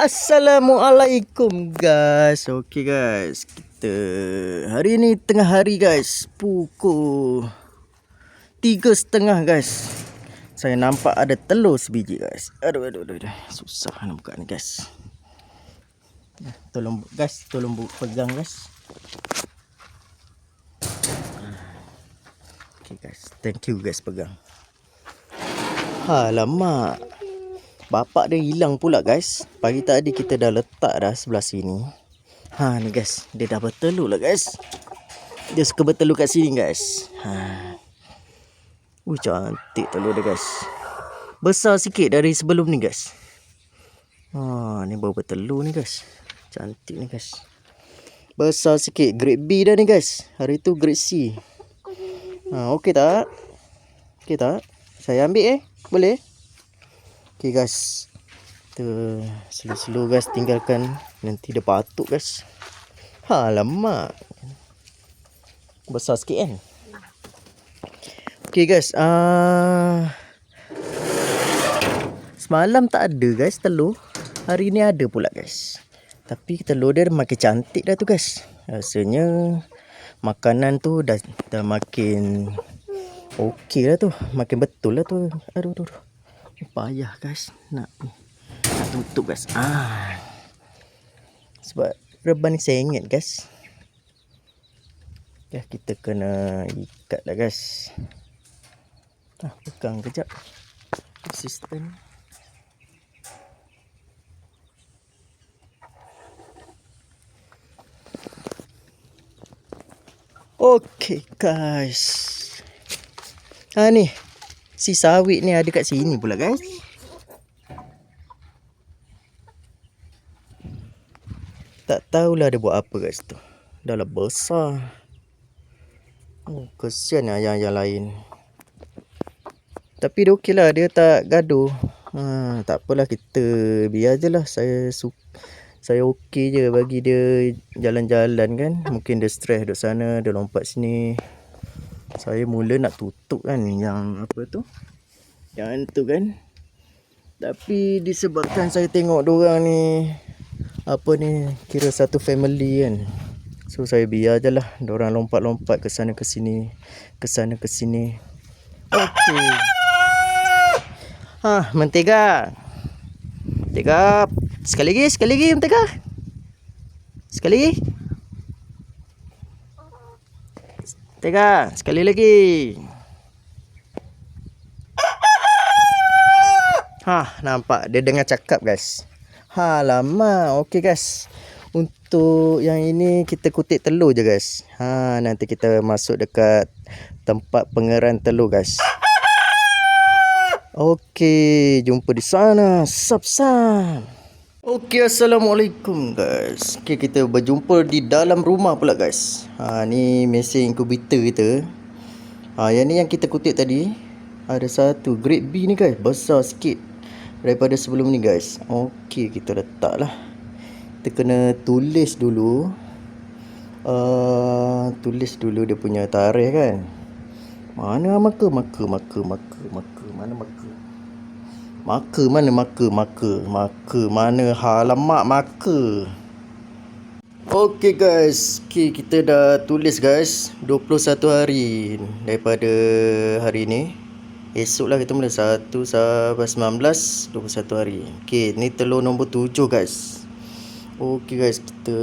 Assalamualaikum guys. Okay guys. Kita Hari ni tengah hari guys. Pukul Tiga setengah guys. Saya nampak ada telur sebiji guys. Aduh aduh aduh, aduh. Susah nak buka ni guys. Ya, Tolong guys Tolong pegang guys. Okay guys. Thank you guys pegang. Alamak Bapak dia hilang pula guys. Pagi tadi kita dah letak dah sebelah sini. Ha ni guys, dia dah bertelur lah guys. Dia suka bertelur kat sini guys. Ha. Uh cantik telur dia guys. Besar sikit dari sebelum ni guys. Ha ni baru bertelur ni guys. Cantik ni guys. Besar sikit grade B dah ni guys. Hari tu grade C. Ha okey tak? Okey tak? Saya ambil eh. Boleh? Okay guys. Kita slow-slow guys tinggalkan. Nanti dia patuk guys. Alamak. Besar sikit kan? Okay guys uh, Semalam tak ada guys telur. Hari ni ada pula guys. Tapi telur dia makin cantik dah tu guys. Rasanya Makanan tu dah, dah makin Okey lah tu. Makin betul lah tu. Aduh aduh aduh Payah guys nak nak tutup guys. Ah. Sebab reban ni sengit guys. Ya kita kena ikat lah guys. Ah, pegang kejap. Assistant. Okay guys. Ha ni Si sawit ni ada kat sini pula guys. Tak tahulah dia buat apa kat situ. Dah lah besar. Oh, kesian ayam-ayam lain. Tapi dia okey lah. Dia tak gaduh. Ha, tak apalah kita biar je lah. Saya suka. Saya okey je bagi dia jalan-jalan kan. Mungkin dia stres duduk sana. Dia lompat sini saya mula nak tutup kan yang apa tu? Yang tu kan? Tapi disebabkan saya tengok orang ni apa ni kira satu family kan? So saya biar je lah. Orang lompat-lompat ke sana ke sini ke sana ke sini. Okey. Ha mentega. Mentega. Sekali lagi sekali lagi mentega. Sekali lagi Tega, sekali lagi. Ha, nampak dia dengar cakap guys. Ha, lama. Okey guys. Untuk yang ini kita kutip telur je guys. Ha, nanti kita masuk dekat tempat pengeran telur guys. Okey, jumpa di sana. Sub-sub. Okey assalamualaikum guys. Okey kita berjumpa di dalam rumah pula guys. Ha ni mesin incubator kita. Ha yang ni yang kita kutip tadi ada satu grade B ni guys, besar sikit daripada sebelum ni guys. Okey kita letaklah. Kita kena tulis dulu. Uh, tulis dulu dia punya tarikh kan. Mana maka maka maka maka maka mana maka Maka mana maka maka maka mana halamak maka. Okay guys. Okay, Kita dah tulis guys. 21 hari Daripada hari ni. Esok lah kita mula. 1 sampai 19 21 hari. Okay ni telur nombor 7 guys. Okay guys kita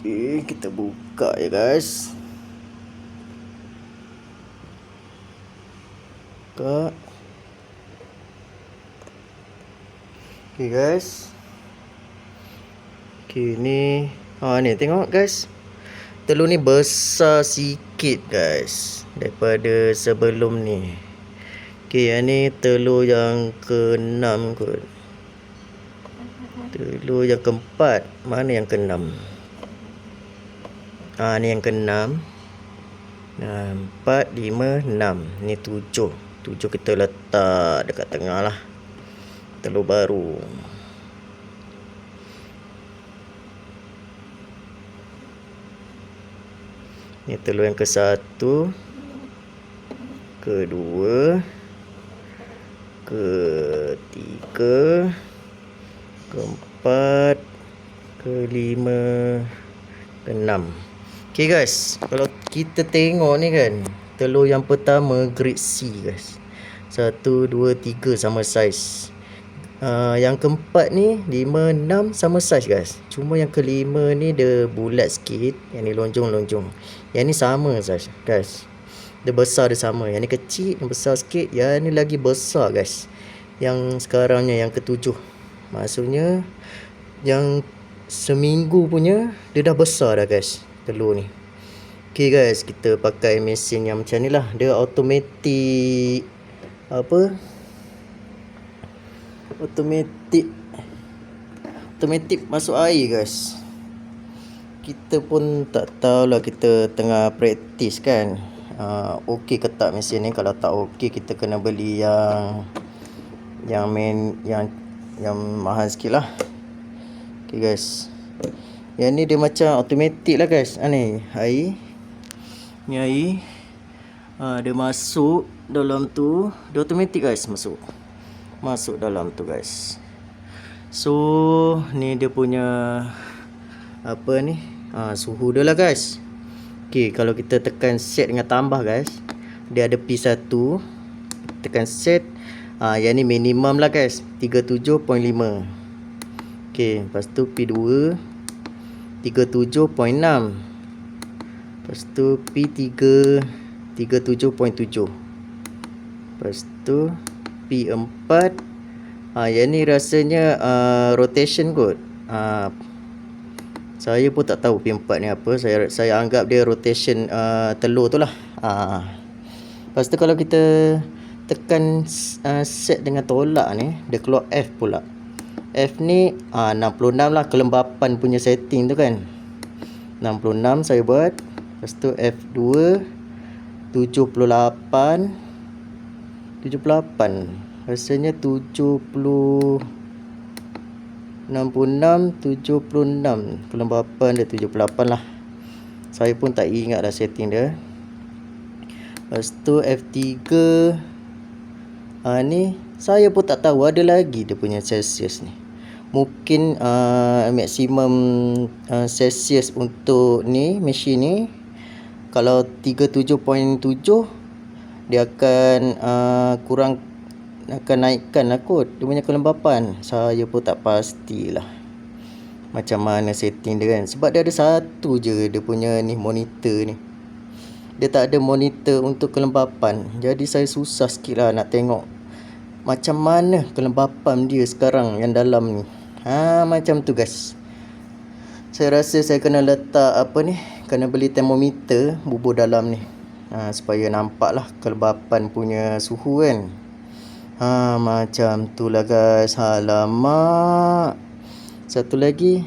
Okay kita buka ya guys buka Okay guys. Okay ni Ha ni tengok guys. Telur ni besar sikit guys Daripada sebelum ni. Okay yang ni telur yang ke-6 kot. Telur yang keempat. Mana yang ke-6 Ha ni yang ke-6 Empat, lima, enam. Ni tujuh Tujuh kita letak dekat tengah lah. Telur baru. Ni telur yang ke satu Kedua Ketiga ke keempat kelima keenam. Okay guys. Kalau kita tengok ni kan Telur yang pertama grade C guys. Satu, dua, tiga sama saiz uh, Yang keempat ni Lima, enam sama saiz guys. Cuma yang kelima ni dia bulat sikit Yang ni lonjong-lonjong. Yang ni sama saiz guys. Dia besar dia sama. Yang ni kecil, yang besar sikit. Yang ni lagi besar guys. Yang sekarangnya yang ketujuh. Maksudnya Yang seminggu punya Dia dah besar dah guys telur ni Okay guys kita pakai mesin yang macam ni lah. Dia automatic Apa? Automatic Automatic masuk air guys. Kita pun tak tahulah kita tengah praktis kan. Uh, Okey ke tak mesin ni? Kalau tak okey kita kena beli yang Yang main Yang Yang mahal sikit lah. Okay guys. Yang ni dia macam automatic lah guys. Ha ni air. Ni air. Ha, dia masuk dalam tu. Dia automatic guys masuk. Masuk dalam tu guys. So ni dia punya apa ni? Ha, suhu dia lah guys. Okay kalau kita tekan set dengan tambah guys. Dia ada P1. Tekan set. Ha, yang ni minimum lah guys. 37.5. Okay lepas tu P2. 37.6 Lepas tu P3 37.7 Lepas tu P4 ha, Yang ni rasanya uh, Rotation kot. Ha, Saya pun tak tahu P4 ni apa. Saya saya anggap dia rotation uh, Telur tu lah. Ha. Lepas tu kalau kita Tekan uh, set dengan tolak ni Dia keluar F pula. F ni ah, 66 lah kelembapan punya setting tu kan. 66 saya buat Lepas tu F2 78 78 Rasanya 70 66 76 Kelembapan dia? 78 lah. Saya pun tak ingat dah setting dia. Lepas tu F3 ah, Ni Saya pun tak tahu ada lagi dia punya Celsius ni. Mungkin uh, maksimum uh, celsius untuk ni mesin ni kalau 37.7 dia akan uh, kurang akan naikkan lah kot. Dia punya kelembapan. Saya pun tak pastilah macam mana setting dia kan. Sebab dia ada satu je dia punya ni monitor ni. Dia tak ada monitor untuk kelembapan. Jadi saya susah sikit lah nak tengok macam mana kelembapan dia sekarang yang dalam ni. Ha macam tu guys. Saya rasa saya kena letak apa ni? Kena beli termometer bubur dalam ni. Ha supaya nampaklah kelembapan punya suhu kan. Ha macam tu lah guys. Alamak. Satu lagi.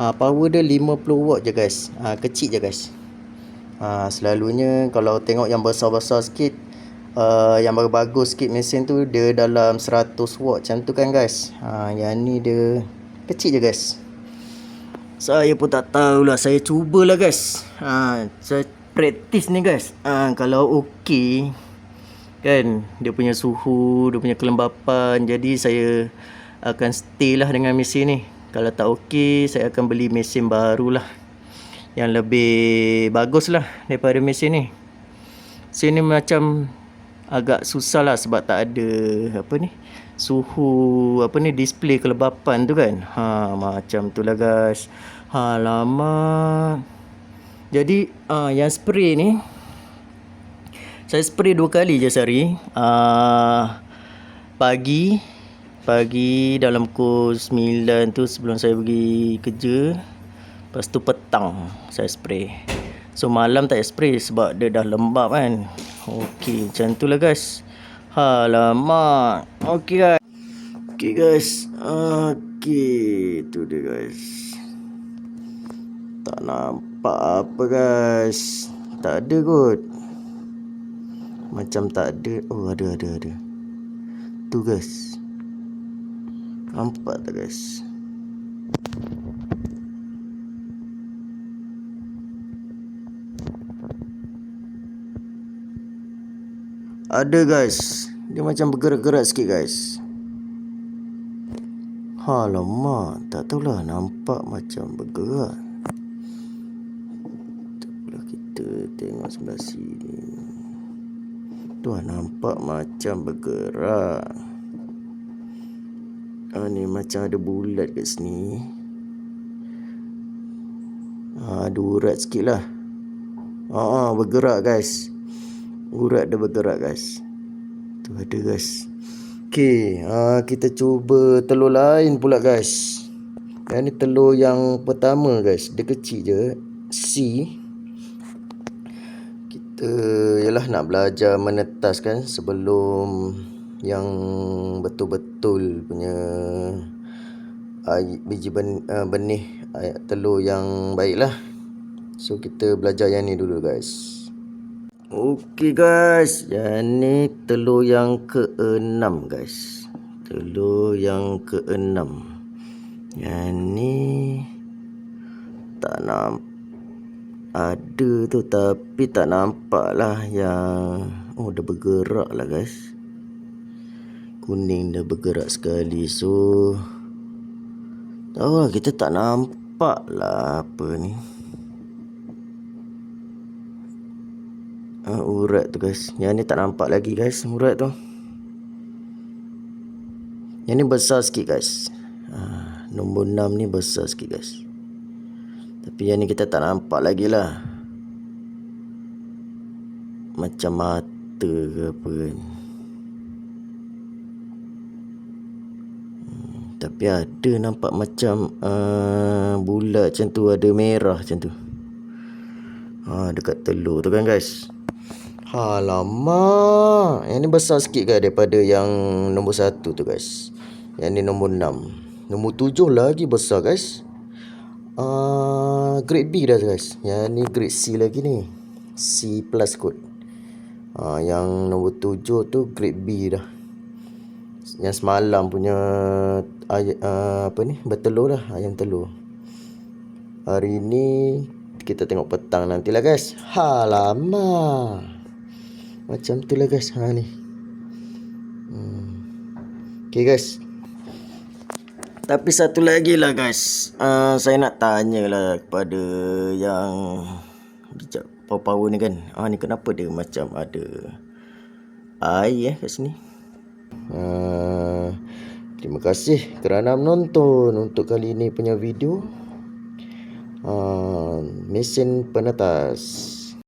Ha power dia 50 watt je guys. Ha kecil je guys. Ha selalunya kalau tengok yang besar-besar sikit uh, yang bagus sikit mesin tu dia dalam 100 watt macam tu kan guys ha, yang ni dia kecil je guys saya pun tak tahulah. Saya cubalah guys. Ha, saya praktis ni guys. Ha, kalau okey kan? Dia punya suhu dia punya kelembapan. Jadi saya akan stay lah dengan mesin ni. Kalau tak okey saya akan beli mesin baru lah yang lebih bagus lah daripada mesin ni. Mesin ni macam agak susah lah sebab tak ada apa ni suhu apa ni display kelembapan tu kan? Ha macam tu lah guys. Ha lama. Jadi uh, yang spray ni saya spray dua kali je sehari. Uh, pagi pagi dalam pukul 9 tu sebelum saya pergi kerja. Lepas tu petang saya spray. So malam tak spray sebab dia dah lembab kan? Okey, macam tu lah guys. Alamak. Okey guys. Okey guys. Okey, tu dia guys. Tak nampak apa guys. Tak ada kot. Macam tak ada. Oh, ada ada ada. Tu guys. Nampak tak guys? Ada guys Dia macam bergerak-gerak sikit guys Alamak, tak tahulah nampak macam bergerak. Taklah kita tengok sebelah sini. Tuan nampak macam bergerak. Ah, ni macam ada bulat kat sini. Ah, ada urat sikit lah. Ah, ah, bergerak guys. Urat dia bergerak guys. Tu ada guys. Okey, ha, kita cuba telur lain pula guys. Yang ni telur yang pertama guys. Dia kecil je. C. Kita ialah nak belajar menetas kan sebelum yang betul-betul punya biji uh, benih telur yang baik lah. So kita belajar yang ni dulu guys. Okey guys, yang ni telur yang keenam guys. Telur yang keenam. Yang ni tak nampak ada tu tapi tak nampak lah yang oh dah bergerak lah guys. Kuning dah bergerak sekali so tahu lah kita tak nampak lah apa ni. Uh, urat tu guys. Yang ni tak nampak lagi guys urat tu. Yang ni besar sikit guys. Uh, nombor 6 ni besar sikit guys. Tapi yang ni kita tak nampak lagi lah. Macam mata ke apa kan. Hmm, tapi ada nampak macam uh, bulat macam tu. Ada merah macam tu. Ha, dekat telur tu kan guys Alamak. Yang ni besar sikit kan daripada yang nombor satu tu guys. Yang ni nombor enam. Nombor tujuh lagi besar guys. Uh, grade B dah guys. Yang ni grade C lagi ni. C plus kot. Uh, yang nombor tujuh tu grade B dah. Yang semalam punya ay- uh, apa ni bertelur lah ayam telur. Hari ni kita tengok petang nantilah guys. Halamak. Macam tu lah guys ha, ni. Hmm. Okay guys. Tapi satu lagi lah guys. Uh, saya nak tanya lah kepada yang bijak power-power ni kan. Ah ni kenapa dia macam ada air eh kat sini. Uh, terima kasih kerana menonton untuk kali ini punya video. Uh, mesin penetas.